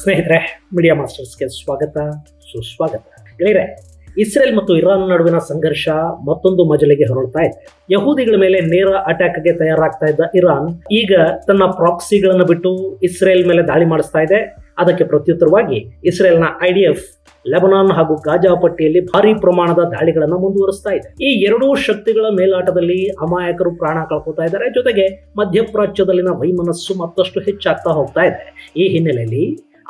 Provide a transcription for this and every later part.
ಸ್ನೇಹಿತರೆ ಮೀಡಿಯಾ ಮಾಸ್ಟರ್ಸ್ಗೆ ಸ್ವಾಗತ, ಸುಸ್ವಾಗತ. ಗೆಳೆಯರೆ, ಇಸ್ರೇಲ್ ಮತ್ತು ಇರಾನ್ ನಡುವಿನ ಸಂಘರ್ಷ ಮತ್ತೊಂದು ಮಜಲಿಗೆ ಹೊರಡ್ತಾ ಇದೆ. ಯಹೂದಿಗಳ ಮೇಲೆ ನೇರ ಅಟ್ಯಾಕ್ಗೆ ತಯಾರಾಗ್ತಾ ಇದ್ದ ಇರಾನ್ ಈಗ ತನ್ನ ಪ್ರಾಕ್ಸಿಗಳನ್ನು ಬಿಟ್ಟು ಇಸ್ರೇಲ್ ಮೇಲೆ ದಾಳಿ ಮಾಡಿಸ್ತಾ ಇದೆ. ಅದಕ್ಕೆ ಪ್ರತ್ಯುತ್ತರವಾಗಿ ಇಸ್ರೇಲ್ನ ಐಡಿಎಫ್ ಲೆಬನಾನ್ ಹಾಗೂ ಗಾಜಾ ಪಟ್ಟಿಯಲ್ಲಿ ಭಾರಿ ಪ್ರಮಾಣದ ದಾಳಿಗಳನ್ನು ಮುಂದುವರಿಸ್ತಾ ಇದೆ. ಈ ಎರಡೂ ಶಕ್ತಿಗಳ ಮೇಲಾಟದಲ್ಲಿ ಅಮಾಯಕರು ಪ್ರಾಣ ಕಳ್ಕೊತಾ ಇದ್ದಾರೆ. ಜೊತೆಗೆ ಮಧ್ಯಪ್ರಾಚ್ಯದಲ್ಲಿನ ವೈಮನಸ್ಸು ಮತ್ತಷ್ಟು ಹೆಚ್ಚಾಗ್ತಾ ಹೋಗ್ತಾ ಇದೆ. ಈ ಹಿನ್ನೆಲೆಯಲ್ಲಿ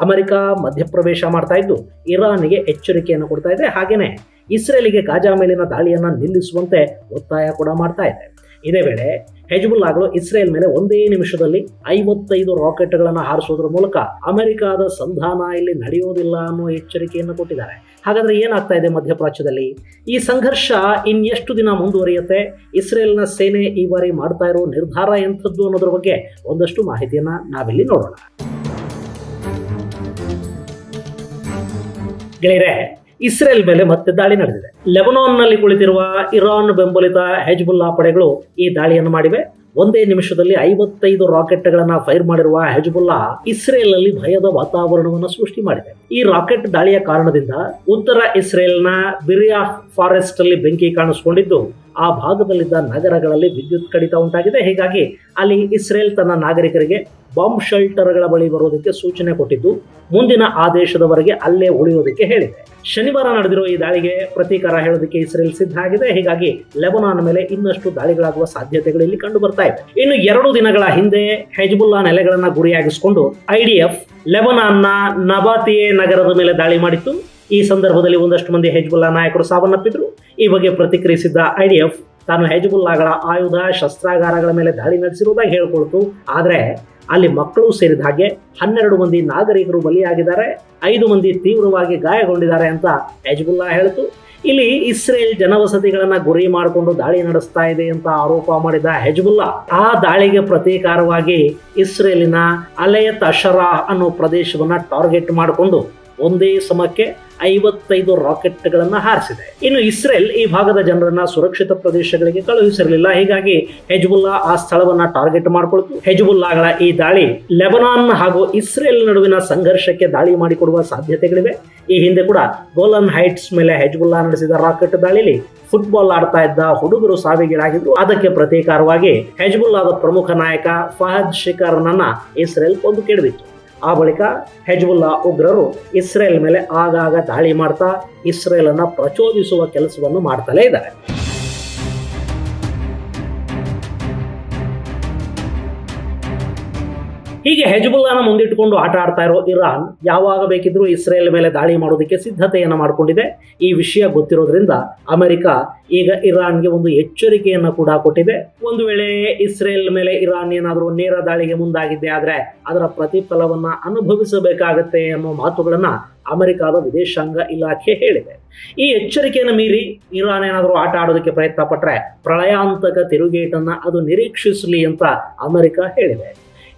ಅಮೆರಿಕ ಮಧ್ಯಪ್ರವೇಶ ಮಾಡ್ತಾ ಇದ್ದು ಇರಾನ್ಗೆ ಎಚ್ಚರಿಕೆಯನ್ನು ಕೊಡ್ತಾ ಇದೆ. ಹಾಗೇನೆ ಇಸ್ರೇಲಿಗೆ ಗಾಜಾ ಮೇಲಿನ ದಾಳಿಯನ್ನು ನಿಲ್ಲಿಸುವಂತೆ ಒತ್ತಾಯ ಕೂಡ ಮಾಡ್ತಾ ಇದೆ. ಇದೇ ವೇಳೆ ಹೆಜ್ಬುಲ್ಲಾಗಳು ಇಸ್ರೇಲ್ ಮೇಲೆ ಒಂದೇ ನಿಮಿಷದಲ್ಲಿ ಐವತ್ತೈದು ರಾಕೆಟ್ಗಳನ್ನು ಹಾರಿಸೋದ್ರ ಮೂಲಕ ಅಮೆರಿಕಾದ ಸಂಧಾನ ಇಲ್ಲಿ ನಡೆಯೋದಿಲ್ಲ ಅನ್ನೋ ಎಚ್ಚರಿಕೆಯನ್ನು ಕೊಟ್ಟಿದ್ದಾರೆ. ಹಾಗಾದರೆ ಏನಾಗ್ತಾ ಇದೆ ಮಧ್ಯಪ್ರಾಚ್ಯದಲ್ಲಿ? ಈ ಸಂಘರ್ಷ ಇನ್ನೆಷ್ಟು ದಿನ ಮುಂದುವರಿಯುತ್ತೆ? ಇಸ್ರೇಲ್ನ ಸೇನೆ ಈ ಬಾರಿ ಮಾಡ್ತಾ ಇರೋ ನಿರ್ಧಾರ ಎಂಥದ್ದು ಅನ್ನೋದ್ರ ಬಗ್ಗೆ ಒಂದಷ್ಟು ಮಾಹಿತಿಯನ್ನು ನಾವಿಲ್ಲಿ ನೋಡೋಣ. ಗೆಳೆಯರೆ, ಇಸ್ರೇಲ್ ಮೇಲೆ ಮತ್ತೆ ದಾಳಿ ನಡೆದಿದೆ. ಲೆಬನಾನ್ನಲ್ಲಿ ಕುಳಿತಿರುವ ಇರಾನ್ ಬೆಂಬಲಿತ ಹೆಜ್ಬುಲ್ಲಾ ಪಡೆಗಳು ಈ ದಾಳಿಯನ್ನು ಮಾಡಿವೆ. ಒಂದೇ ನಿಮಿಷದಲ್ಲಿ ಐವತ್ತೈದು ರಾಕೆಟ್ಗಳನ್ನು ಫೈರ್ ಮಾಡಿರುವ ಹೆಜ್ಬುಲ್ಲಾ ಇಸ್ರೇಲ್ನಲ್ಲಿ ಭಯದ ವಾತಾವರಣವನ್ನು ಸೃಷ್ಟಿ ಮಾಡಿದೆ. ಈ ರಾಕೆಟ್ ದಾಳಿಯ ಕಾರಣದಿಂದ ಉತ್ತರ ಇಸ್ರೇಲ್ನ ಬಿರಿಯಾ ಫಾರೆಸ್ಟ್ ಅಲ್ಲಿ ಬೆಂಕಿ ಕಾಣಿಸಿಕೊಂಡಿದ್ದು ಆ ಭಾಗದಲ್ಲಿದ್ದ ನಗರಗಳಲ್ಲಿ ವಿದ್ಯುತ್ ಕಡಿತ ಉಂಟಾಗಿದೆ. ಹೀಗಾಗಿ ಅಲ್ಲಿ ಇಸ್ರೇಲ್ ತನ್ನ ನಾಗರಿಕರಿಗೆ ಬಾಂಬ್ ಶೆಲ್ಟರ್ಗಳ ಬಳಿ ಬರುವುದಕ್ಕೆ ಸೂಚನೆ ಕೊಟ್ಟಿದ್ದು, ಮುಂದಿನ ಆದೇಶದವರೆಗೆ ಅಲ್ಲೇ ಉಳಿಯೋದಕ್ಕೆ ಹೇಳಿದೆ. ಶನಿವಾರ ನಡೆದಿರುವ ಈ ದಾಳಿಗೆ ಪ್ರತೀಕಾರ ಹೇಳೋದಕ್ಕೆ ಇಸ್ರೇಲ್ ಸಿದ್ಧ ಆಗಿದೆ. ಹೀಗಾಗಿ ಲೆಬನಾನ್ ಮೇಲೆ ಇನ್ನಷ್ಟು ದಾಳಿಗಳಾಗುವ ಸಾಧ್ಯತೆಗಳು ಇಲ್ಲಿ ಕಂಡು ಬರ್ತಾ ಇದೆ. ಇನ್ನು ಎರಡು ದಿನಗಳ ಹಿಂದೆ ಹೆಜ್ಬುಲ್ಲಾ ನೆಲೆಗಳನ್ನ ಗುರಿಯಾಗಿಸಿಕೊಂಡು ಐಡಿಎಫ್ ಲೆಬನಾನ್ನ ನಬಾತಿಯೆ ನಗರದ ಮೇಲೆ ದಾಳಿ ಮಾಡಿತ್ತು. ಈ ಸಂದರ್ಭದಲ್ಲಿ ಒಂದಷ್ಟು ಮಂದಿ ಹೆಜ್ಬುಲ್ಲಾ ನಾಯಕರು ಸಾವನ್ನಪ್ಪಿದ್ರು. ಈ ಬಗ್ಗೆ ಪ್ರತಿಕ್ರಿಯಿಸಿದ್ದ ಐಡಿಎಫ್ ತಾನು ಹೆಜ್ಬುಲ್ಲಾಗಳ ಆಯುಧ, ಶಸ್ತ್ರಾಗಾರಗಳ ಮೇಲೆ ದಾಳಿ ನಡೆಸಿರುವುದಾಗಿ ಹೇಳ್ಕೊಳ್ತು. ಆದರೆ ಅಲ್ಲಿ ಮಕ್ಕಳು ಸೇರಿದ ಹಾಗೆ ಹನ್ನೆರಡು ಮಂದಿ ನಾಗರಿಕರು ಬಲಿಯಾಗಿದ್ದಾರೆ, ಐದು ಮಂದಿ ತೀವ್ರವಾಗಿ ಗಾಯಗೊಂಡಿದ್ದಾರೆ ಅಂತ ಹೆಜ್ಬುಲ್ಲಾ ಹೇಳಿತು. ಇಲ್ಲಿ ಇಸ್ರೇಲ್ ಜನವಸತಿಗಳನ್ನ ಗುರಿ ಮಾಡಿಕೊಂಡು ದಾಳಿ ನಡೆಸ್ತಾ ಇದೆ ಅಂತ ಆರೋಪ ಮಾಡಿದ ಹೆಜ್ಬುಲ್ಲಾ, ಆ ದಾಳಿಗೆ ಪ್ರತೀಕಾರವಾಗಿ ಇಸ್ರೇಲಿನ ಅಲೆಯತ್ ಅಶರಾ ಅನ್ನೋ ಪ್ರದೇಶವನ್ನ ಟಾರ್ಗೆಟ್ ಮಾಡಿಕೊಂಡು ಒಂದೇ ಸಮಕ್ಕೆ ಐವತ್ತೈದು ರಾಕೆಟ್ಗಳನ್ನು ಹಾರಿಸಿದೆ. ಇನ್ನು ಇಸ್ರೇಲ್ ಈ ಭಾಗದ ಜನರನ್ನ ಸುರಕ್ಷಿತ ಪ್ರದೇಶಗಳಿಗೆ ಕಳುಹಿಸಿರಲಿಲ್ಲ. ಹೀಗಾಗಿ ಹೆಜ್ಬುಲ್ಲಾ ಆ ಸ್ಥಳವನ್ನ ಟಾರ್ಗೆಟ್ ಮಾಡಿಕೊಳ್ತು. ಹೆಜ್ಬುಲ್ಲಾಗಳ ಈ ದಾಳಿ ಲೆಬನಾನ್ ಹಾಗೂ ಇಸ್ರೇಲ್ ನಡುವಿನ ಸಂಘರ್ಷಕ್ಕೆ ದಾಳಿ ಮಾಡಿಕೊಡುವ ಸಾಧ್ಯತೆಗಳಿವೆ. ಈ ಹಿಂದೆ ಕೂಡ ಗೋಲನ್ ಹೈಟ್ಸ್ ಮೇಲೆ ಹೆಜ್ಬುಲ್ಲಾ ನಡೆಸಿದ ರಾಕೆಟ್ ದಾಳಿಲಿ ಫುಟ್ಬಾಲ್ ಆಡ್ತಾ ಇದ್ದ ಹುಡುಗರು ಸಾವಿಗೀಡಾಗಿದ್ರು ಅದಕ್ಕೆ ಪ್ರತೀಕಾರವಾಗಿ ಹೆಜ್ಬುಲ್ಲಾದ ಪ್ರಮುಖ ನಾಯಕ ಫಹದ್ ಶಿಕಾರ್ನನ್ನ ಇಸ್ರೇಲ್ ಕೊಂದು ಕೆಡವಿತ್ತು ಆ ಬಳಿಕ ಹೆಜ್ಬುಲ್ಲಾ ಉಗ್ರರು ಇಸ್ರೇಲ್ ಮೇಲೆ ಆಗಾಗ ದಾಳಿ ಮಾಡ್ತಾ ಇಸ್ರೇಲನ್ನು ಪ್ರಚೋದಿಸುವ ಕೆಲಸವನ್ನು ಮಾಡ್ತಲೇ ಇದ್ದಾರೆ. ಹೀಗೆ ಹೆಜ್ಬುಲ್ಲಾನ ಮುಂದಿಟ್ಟುಕೊಂಡು ಆಟ ಆಡ್ತಾ ಇರೋ ಇರಾನ್ ಯಾವಾಗ ಬೇಕಿದ್ರೂ ಇಸ್ರೇಲ್ ಮೇಲೆ ದಾಳಿ ಮಾಡೋದಕ್ಕೆ ಸಿದ್ಧತೆಯನ್ನು ಮಾಡಿಕೊಂಡಿದೆ. ಈ ವಿಷಯ ಗೊತ್ತಿರೋದ್ರಿಂದ ಅಮೆರಿಕ ಈಗ ಇರಾನ್ಗೆ ಒಂದು ಎಚ್ಚರಿಕೆಯನ್ನು ಕೂಡ ಕೊಟ್ಟಿದೆ. ಒಂದು ವೇಳೆ ಇಸ್ರೇಲ್ ಮೇಲೆ ಇರಾನ್ ಏನಾದರೂ ನೇರ ದಾಳಿಗೆ ಮುಂದಾಗಿದ್ದೆ ಆದರೆ ಅದರ ಪ್ರತಿಫಲವನ್ನ ಅನುಭವಿಸಬೇಕಾಗತ್ತೆ ಅನ್ನೋ ಮಾತುಗಳನ್ನು ಅಮೆರಿಕದ ವಿದೇಶಾಂಗ ಇಲಾಖೆ ಹೇಳಿದೆ. ಈ ಎಚ್ಚರಿಕೆಯನ್ನು ಮೀರಿ ಇರಾನ್ ಏನಾದರೂ ಆಟ ಆಡೋದಕ್ಕೆ ಪ್ರಯತ್ನ ಪಟ್ಟರೆ ಪ್ರಳಯಾಂತಕ ತಿರುಗೇಟನ್ನು ಅದು ನಿರೀಕ್ಷಿಸಲಿ ಅಂತ ಅಮೆರಿಕ ಹೇಳಿದೆ.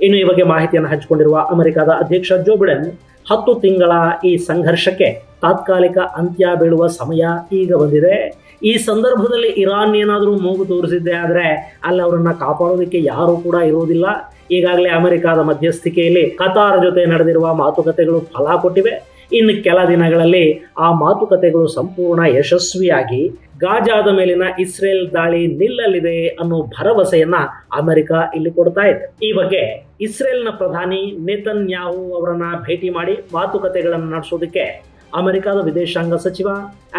ಇನ್ನು ಈ ಬಗ್ಗೆ ಮಾಹಿತಿಯನ್ನು ಹಂಚಿಕೊಂಡಿರುವ ಅಮೆರಿಕದ ಅಧ್ಯಕ್ಷ ಜೋ ಬಿಡೆನ್, ಹತ್ತು ತಿಂಗಳ ಈ ಸಂಘರ್ಷಕ್ಕೆ ತಾತ್ಕಾಲಿಕ ಅಂತ್ಯ ಬೀಳುವ ಸಮಯ ಈಗ ಬಂದಿದೆ. ಈ ಸಂದರ್ಭದಲ್ಲಿ ಇರಾನ್ ಏನಾದರೂ ಮೂಗು ತೋರಿಸಿದ್ದೆ ಆದರೆ ಅಲ್ಲಿ ಅವರನ್ನ ಕಾಪಾಡೋದಕ್ಕೆ ಯಾರೂ ಕೂಡ ಇರುವುದಿಲ್ಲ. ಈಗಾಗಲೇ ಅಮೆರಿಕದ ಮಧ್ಯಸ್ಥಿಕೆಯಲ್ಲಿ ಕತಾರ್ ಜೊತೆ ನಡೆದಿರುವ ಮಾತುಕತೆಗಳು ಫಲ ಕೊಟ್ಟಿವೆ. ಇನ್ನು ಕೆಲ ದಿನಗಳಲ್ಲಿ ಆ ಮಾತುಕತೆಗಳು ಸಂಪೂರ್ಣ ಯಶಸ್ವಿಯಾಗಿ ಗಾಜಾದ ಮೇಲಿನ ಇಸ್ರೇಲ್ ದಾಳಿ ನಿಲ್ಲಲಿದೆ ಅನ್ನೋ ಭರವಸೆಯನ್ನ ಅಮೆರಿಕ ಇಲ್ಲಿ ಕೊಡ್ತಾ ಇದೆ. ಈ ಬಗ್ಗೆ ಇಸ್ರೇಲ್ನ ಪ್ರಧಾನಿ ನೇತನ್ಯಾಹು ಅವರನ್ನ ಭೇಟಿ ಮಾಡಿ ಮಾತುಕತೆಗಳನ್ನು ನಡೆಸೋದಕ್ಕೆ ಅಮೆರಿಕದ ವಿದೇಶಾಂಗ ಸಚಿವ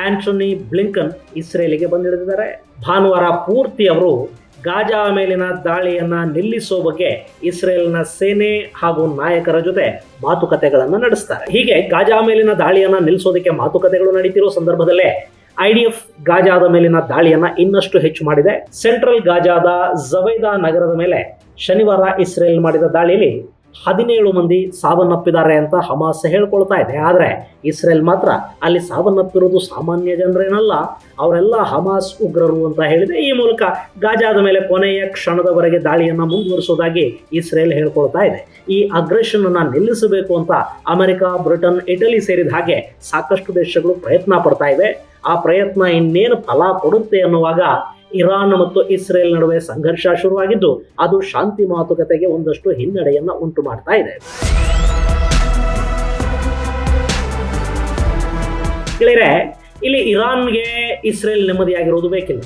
ಆಂಟೋನಿ ಬ್ಲಿಂಕನ್ ಇಸ್ರೇಲಿಗೆ ಬಂದಿಳಿದಿದ್ದಾರೆ. ಭಾನುವಾರ ಪೂರ್ತಿ ಅವರು ಗಾಜಾ ಮೇಲಿನ ದಾಳಿಯನ್ನ ನಿಲ್ಲಿಸೋ ಬಗ್ಗೆ ಇಸ್ರೇಲ್ನ ಸೇನೆ ಹಾಗೂ ನಾಯಕರ ಜೊತೆ ಮಾತುಕತೆಗಳನ್ನು ನಡೆಸ್ತಾರೆ. ಹೀಗೆ ಗಾಜಾ ಮೇಲಿನ ದಾಳಿಯನ್ನ ನಿಲ್ಲಿಸೋದಕ್ಕೆ ಮಾತುಕತೆಗಳು ನಡೀತಿರೋ ಸಂದರ್ಭದಲ್ಲೇ ಐ ಡಿ ಎಫ್ ಗಾಜಾದ ಮೇಲಿನ ದಾಳಿಯನ್ನ ಇನ್ನಷ್ಟು ಹೆಚ್ಚು ಮಾಡಿದೆ. ಸೆಂಟ್ರಲ್ ಗಾಜಾದ ಜವೈದಾ ನಗರದ ಮೇಲೆ ಶನಿವಾರ ಇಸ್ರೇಲ್ ಮಾಡಿದ ದಾಳಿಯಲ್ಲಿ ಹದಿನೇಳು ಮಂದಿ ಸಾವನ್ನಪ್ಪಿದ್ದಾರೆ ಅಂತ ಹಮಾಸ್ ಹೇಳ್ಕೊಳ್ತಾ ಇದೆ. ಆದರೆ ಇಸ್ರೇಲ್ ಮಾತ್ರ ಅಲ್ಲಿ ಸಾವನ್ನಪ್ಪಿರೋದು ಸಾಮಾನ್ಯ ಜನರೇನಲ್ಲ. ಅವರೆಲ್ಲ ಹಮಾಸ್ ಉಗ್ರರು ಅಂತ ಹೇಳಿದೆ ಈ ಮೂಲಕ ಗಾಜಾದ ಮೇಲೆ ಕೊನೆಯ ಕ್ಷಣದವರೆಗೆ ದಾಳಿಯನ್ನು ಮುಂದುವರಿಸೋದಾಗಿ ಇಸ್ರೇಲ್ ಹೇಳ್ಕೊಳ್ತಾ ಇದೆ. ಈ ಅಗ್ರೆಷನ್ ಅನ್ನ ನಿಲ್ಲಿಸಬೇಕು ಅಂತ ಅಮೆರಿಕ, ಬ್ರಿಟನ್, ಇಟಲಿ ಸೇರಿದ ಹಾಗೆ ಸಾಕಷ್ಟು ದೇಶಗಳು ಪ್ರಯತ್ನ ಪಡ್ತಾ ಇವೆ. ಆ ಪ್ರಯತ್ನ ಇನ್ನೇನು ಫಲ ಕೊಡುತ್ತೆ ಅನ್ನುವಾಗ ಇರಾನ್ ಮತ್ತು ಇಸ್ರೇಲ್ ನಡುವೆ ಸಂಘರ್ಷ ಶುರುವಾಗಿದ್ದು, ಅದು ಶಾಂತಿ ಮಾತುಕತೆಗೆ ಒಂದಷ್ಟು ಹಿನ್ನಡೆಯನ್ನ ಉಂಟು ಮಾಡ್ತಾ ಇದೆ. ಇಲ್ಲಿ ಇರಾನ್ಗೆ ಇಸ್ರೇಲ್ ನೆಮ್ಮದಿಯಾಗಿರುವುದು ಬೇಕಿಲ್ಲ.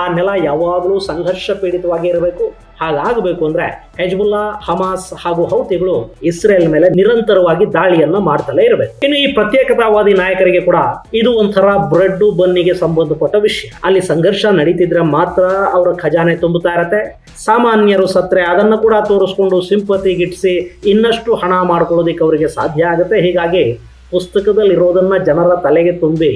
ಆ ನೆಲ ಯಾವಾಗಲೂ ಸಂಘರ್ಷ ಪೀಡಿತವಾಗಿ ಇರಬೇಕು. ಹಾಗಾಗಬೇಕು ಅಂದ್ರೆ ಹೆಜ್ಬುಲ್ಲಾ, ಹಮಾಸ್ ಹಾಗೂ ಹೌತಿಗಳು ಇಸ್ರೇಲ್ ಮೇಲೆ ನಿರಂತರವಾಗಿ ದಾಳಿಯನ್ನ ಮಾಡ್ತಲೇ ಇರಬೇಕು. ಇನ್ನು ಈ ಪ್ರತ್ಯೇಕತಾವಾದಿ ನಾಯಕರಿಗೆ ಕೂಡ ಇದು ಒಂಥರ ಬ್ರೆಡ್ ಬನ್ನಿಗೆ ಸಂಬಂಧಪಟ್ಟ ವಿಷಯ. ಅಲ್ಲಿ ಸಂಘರ್ಷ ನಡೀತಿದ್ರೆ ಮಾತ್ರ ಅವರ ಖಜಾನೆ ತುಂಬುತ್ತಾ ಇರತ್ತೆ. ಸಾಮಾನ್ಯರು ಸತ್ರೆ ಅದನ್ನು ಕೂಡ ತೋರಿಸ್ಕೊಂಡು ಸಿಂಪತಿ ಗಿಟ್ಟಿಸಿ ಇನ್ನಷ್ಟು ಹಣ ಮಾಡ್ಕೊಳ್ಳೋದಿಕ್ಕೆ ಅವರಿಗೆ ಸಾಧ್ಯ ಆಗುತ್ತೆ. ಹೀಗಾಗಿ ಪುಸ್ತಕದಲ್ಲಿರೋದನ್ನ ಜನರ ತಲೆಗೆ ತುಂಬಿ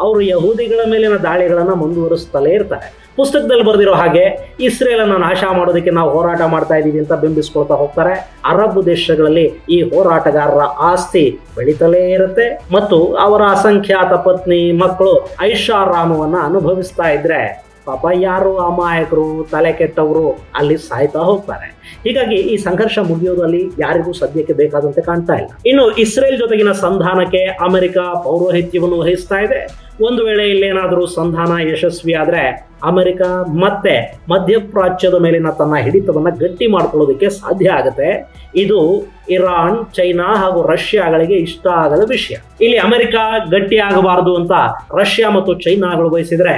ಅವರು ಯಹೂದಿಗಳ ಮೇಲಿನ ದಾಳಿಗಳನ್ನು ಮುಂದುವರಿಸ್ತಲೇ ಇರ್ತಾರೆ. ಪುಸ್ತಕದಲ್ಲಿ ಬರೆದಿರೋ ಹಾಗೆ, ಇಸ್ರೇಲನ್ನು ನಾಶ ಮಾಡೋದಕ್ಕೆ ನಾವು ಹೋರಾಟ ಮಾಡ್ತಾ ಇದ್ದೀವಿ ಅಂತ ಬಿಂಬಿಸ್ಕೊಳ್ತಾ ಹೋಗ್ತಾರೆ. ಅರಬ್ ದೇಶಗಳಲ್ಲಿ ಈ ಹೋರಾಟಗಾರರ ಆಸ್ತಿ ಬೆಳೀತಲೇ ಇರುತ್ತೆ. ಮತ್ತು ಅವರ ಅಸಂಖ್ಯಾತ ಪತ್ನಿ, ಮಕ್ಕಳು ಐಷಾರಾಮವನ್ನು ಅನುಭವಿಸ್ತಾ ಇದ್ರೆ ಪಾಪ ಯಾರು ಅಮಾಯಕರು, ತಲೆ ಕೆಟ್ಟವರು ಅಲ್ಲಿ ಸಾಯ್ತಾ ಹೋಗ್ತಾರೆ. ಹೀಗಾಗಿ ಈ ಸಂಘರ್ಷ ಮುಗಿಯೋದಲ್ಲಿ ಯಾರಿಗೂ ಸದ್ಯಕ್ಕೆ ಬೇಕಾದಂತೆ ಕಾಣ್ತಾ ಇಲ್ಲ. ಇನ್ನು ಇಸ್ರೇಲ್ ಜೊತೆಗಿನ ಸಂಧಾನಕ್ಕೆ ಅಮೆರಿಕ ಪೌರೋಹಿತ್ಯವನ್ನು ವಹಿಸ್ತಾ ಇದೆ. ಒಂದು ವೇಳೆ ಇಲ್ಲೇನಾದರೂ ಸಂಧಾನ ಯಶಸ್ವಿ ಆದ್ರೆ ಅಮೆರಿಕ ಮತ್ತೆ ಮಧ್ಯಪ್ರಾಚ್ಯದ ಮೇಲಿನ ತನ್ನ ಹಿಡಿತವನ್ನು ಗಟ್ಟಿ ಮಾಡ್ಕೊಳ್ಳೋದಕ್ಕೆ ಸಾಧ್ಯ ಆಗುತ್ತೆ. ಇದು ಇರಾನ್, ಚೈನಾ ಹಾಗೂ ರಷ್ಯಾಗಳಿಗೆ ಇಷ್ಟ ಆಗದ ವಿಷಯ. ಇಲ್ಲಿ ಅಮೆರಿಕ ಗಟ್ಟಿ ಆಗಬಾರದು ಅಂತ ರಷ್ಯಾ ಮತ್ತು ಚೈನಾಗಳು ಬಯಸಿದ್ರೆ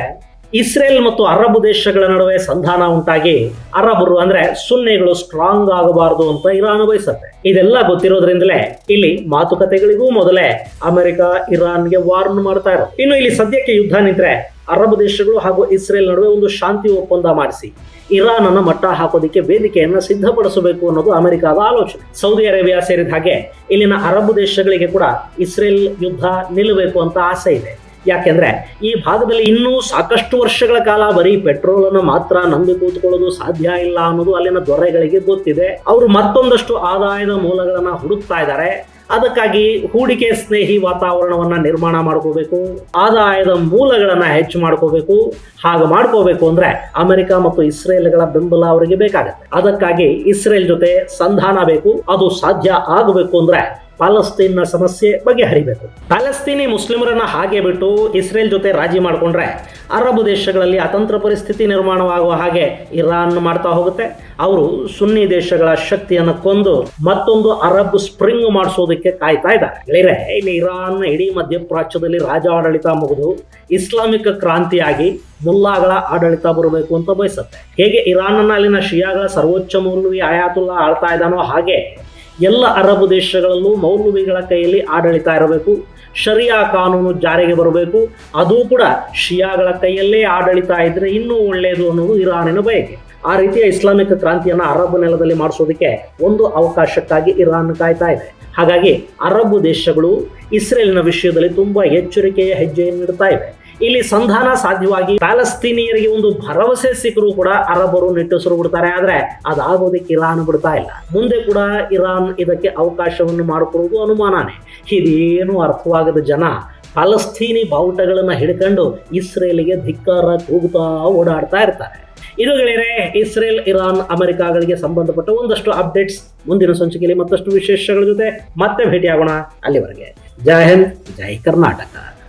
ಇಸ್ರೇಲ್ ಮತ್ತು ಅರಬ್ ದೇಶಗಳ ನಡುವೆ ಸಂಧಾನ ಉಂಟಾಗಿ ಅರಬರು ಅಂದ್ರೆ ಸುನ್ನೆಗಳು ಸ್ಟ್ರಾಂಗ್ ಆಗಬಾರದು ಅಂತ ಇರಾನ್ ಬಯಸುತ್ತೆ. ಇದೆಲ್ಲ ಗೊತ್ತಿರೋದ್ರಿಂದಲೇ ಇಲ್ಲಿ ಮಾತುಕತೆಗಳಿಗೂ ಮೊದಲೇ ಅಮೆರಿಕ, ಇರಾನ್ಗೆ ವಾರ್ನ್ ಮಾಡ್ತಾ ಇರೋ ಇನ್ನು ಇಲ್ಲಿ ಸದ್ಯಕ್ಕೆ ಯುದ್ಧ ನಿಂತ್ರೆ ಅರಬ್ ದೇಶಗಳು ಹಾಗೂ ಇಸ್ರೇಲ್ ನಡುವೆ ಒಂದು ಶಾಂತಿ ಒಪ್ಪಂದ ಮಾಡಿಸಿ. ಇರಾನ್ ಅನ್ನು ಮಟ್ಟ ಹಾಕೋದಕ್ಕೆ ವೇದಿಕೆಯನ್ನು ಸಿದ್ಧಪಡಿಸಬೇಕು ಅನ್ನೋದು ಅಮೆರಿಕದ ಆಲೋಚನೆ. ಸೌದಿ ಅರೇಬಿಯಾ ಸೇರಿದ ಹಾಗೆ ಇಲ್ಲಿನ ಅರಬ್ ದೇಶಗಳಿಗೆ ಕೂಡ ಇಸ್ರೇಲ್ ಯುದ್ಧ ನಿಲ್ಲಬೇಕು ಅಂತ ಆಸೆ ಇದೆ. ಯಾಕೆಂದ್ರೆ ಈ ಭಾಗದಲ್ಲಿ ಇನ್ನೂ ಸಾಕಷ್ಟು ವರ್ಷಗಳ ಕಾಲ ಬರೀ ಪೆಟ್ರೋಲ್ ಅನ್ನು ಮಾತ್ರ ನಂಬಿ ಕೂತ್ಕೊಳ್ಳೋದು ಸಾಧ್ಯ ಇಲ್ಲ ಅನ್ನೋದು ಅಲ್ಲಿನ ದೊರೆಗಳಿಗೆ ಗೊತ್ತಿದೆ. ಅವರು ಮತ್ತೊಂದಷ್ಟು ಆದಾಯದ ಮೂಲಗಳನ್ನ ಹುಡುಕ್ತಾ ಇದ್ದಾರೆ. ಅದಕ್ಕಾಗಿ ಹೂಡಿಕೆ ಸ್ನೇಹಿ ವಾತಾವರಣವನ್ನ ನಿರ್ಮಾಣ ಮಾಡ್ಕೋಬೇಕು, ಆದಾಯದ ಮೂಲಗಳನ್ನ ಹೆಚ್ಚು ಮಾಡ್ಕೋಬೇಕು. ಹಾಗೆ ಮಾಡ್ಕೋಬೇಕು ಅಂದ್ರೆ ಅಮೆರಿಕ ಮತ್ತು ಇಸ್ರೇಲ್ಗಳ ಬೆಂಬಲ ಅವರಿಗೆ ಬೇಕಾಗುತ್ತೆ. ಅದಕ್ಕಾಗಿ ಇಸ್ರೇಲ್ ಜೊತೆ ಸಂಧಾನ ಬೇಕು, ಅದು ಸಾಧ್ಯ ಆಗಬೇಕು ಅಂದ್ರೆ ಪಾಲಸ್ತೀನ್ನ ಸಮಸ್ಯೆ ಬಗೆಹರಿಬೇಕು. ಪ್ಯಾಲೆಸ್ತೀನಿ ಮುಸ್ಲಿಮರನ್ನ ಹಾಗೆ ಬಿಟ್ಟು ಇಸ್ರೇಲ್ ಜೊತೆ ರಾಜಿ ಮಾಡಿಕೊಂಡ್ರೆ ಅರಬ್ ದೇಶಗಳಲ್ಲಿ ಅತಂತ್ರ ಪರಿಸ್ಥಿತಿ ನಿರ್ಮಾಣವಾಗುವ ಹಾಗೆ ಇರಾನ್ ಮಾಡ್ತಾ ಹೋಗುತ್ತೆ. ಅವರು ಸುನ್ನಿ ದೇಶಗಳ ಶಕ್ತಿಯನ್ನು ಕೊಂದು ಮತ್ತೊಂದು ಅರಬ್ ಸ್ಪ್ರಿಂಗ್ ಮಾಡಿಸೋದಕ್ಕೆ ಕಾಯ್ತಾ ಇದ್ದಾರೆ. ಗೆಳೆಯರೆ ಇಲ್ಲಿ ಇರಾನ್ ಇಡೀ ಮಧ್ಯಪ್ರಾಚ್ಯದಲ್ಲಿ ರಾಜ ಆಡಳಿತ ಮುಗಿದು ಇಸ್ಲಾಮಿಕ್ ಕ್ರಾಂತಿಯಾಗಿ ಮುಲ್ಲಾಗಳ ಆಡಳಿತ ಬರಬೇಕು ಅಂತ ಬಯಸುತ್ತೆ. ಹೇಗೆ ಇರಾನ್ನ ಅಲ್ಲಿನ ಶಿಯಾಗಳ ಸರ್ವೋಚ್ಚ ಮೌಲ್ವಿ ಆಯಾತುಲ್ಲಾ ಆಳ್ತಾ ಇದ್ದಾನೋ ಹಾಗೆ ಎಲ್ಲ ಅರಬ್ ದೇಶಗಳಲ್ಲೂ ಮೌಲ್ವಿಗಳ ಕೈಯಲ್ಲಿ ಆಡಳಿತ ಇರಬೇಕು. ಶರಿಯಾ ಕಾನೂನು ಜಾರಿಗೆ ಬರಬೇಕು. ಅದು ಕೂಡ ಶಿಯಾಗಳ ಕೈಯಲ್ಲೇ ಆಡಳಿತ ಇದ್ರೆ ಇನ್ನೂ ಒಳ್ಳೆಯದು ಅನ್ನೋದು ಇರಾನಿನ ಬಯಕೆ. ಆ ರೀತಿಯ ಇಸ್ಲಾಮಿಕ್ ಕ್ರಾಂತಿಯನ್ನು ಅರಬ್ ನೆಲದಲ್ಲಿ ಮಾಡಿಸೋದಕ್ಕೆ ಒಂದು ಅವಕಾಶಕ್ಕಾಗಿ ಇರಾನ್ ಕಾಯ್ತಾ ಇದೆ. ಹಾಗಾಗಿ ಅರಬ್ ದೇಶಗಳು ಇಸ್ರೇಲಿನ ವಿಷಯದಲ್ಲಿ ತುಂಬಾ ಎಚ್ಚರಿಕೆಯ ಹೆಜ್ಜೆಯನ್ನು ಇಡ್ತಾ ಇವೆ. ಇಲ್ಲಿ ಸಂಧಾನ ಸಾಧ್ಯವಾಗಿ ಪ್ಯಾಲಸ್ತೀನಿಯರಿಗೆ ಒಂದು ಭರವಸೆ ಸಿಕ್ಕರೂ ಕೂಡ ಅರಬರು ನಿಟ್ಟುಸಿರು ಬಿಡ್ತಾರೆ. ಆದ್ರೆ ಅದಾಗೋದಕ್ಕೆ ಇರಾನ್ ಬಿಡ್ತಾ ಇಲ್ಲ. ಮುಂದೆ ಕೂಡ ಇರಾನ್ ಇದಕ್ಕೆ ಅವಕಾಶವನ್ನು ಮಾಡಿಕೊಡುವುದು ಅನುಮಾನನೇ. ಇದೇನು ಅರ್ಥವಾಗದ ಜನ ಫಲಸ್ತೀನಿ ಬಾವುಟಗಳನ್ನು ಹಿಡ್ಕೊಂಡು ಇಸ್ರೇಲ್ಗೆ ಧಿಕ್ಕಾರ ಕೂಗುತ್ತಾ ಓಡಾಡ್ತಾ ಇರ್ತಾರೆ. ಇದು ಗೆಳೆಯರೆ, ಇಸ್ರೇಲ್, ಇರಾನ್, ಅಮೆರಿಕಾಗಳಿಗೆ ಸಂಬಂಧಪಟ್ಟ ಒಂದಷ್ಟು ಅಪ್ಡೇಟ್ಸ್ ಮುಂದಿನ ಸಂಚಿಕೆಯಲ್ಲಿ ಮತ್ತಷ್ಟು ವಿಶೇಷಗಳ ಜೊತೆ ಮತ್ತೆ ಭೇಟಿಯಾಗೋಣ ಅಲ್ಲಿವರೆಗೆ. ಜೈ ಹಿಂದ್, ಜೈ ಕರ್ನಾಟಕ.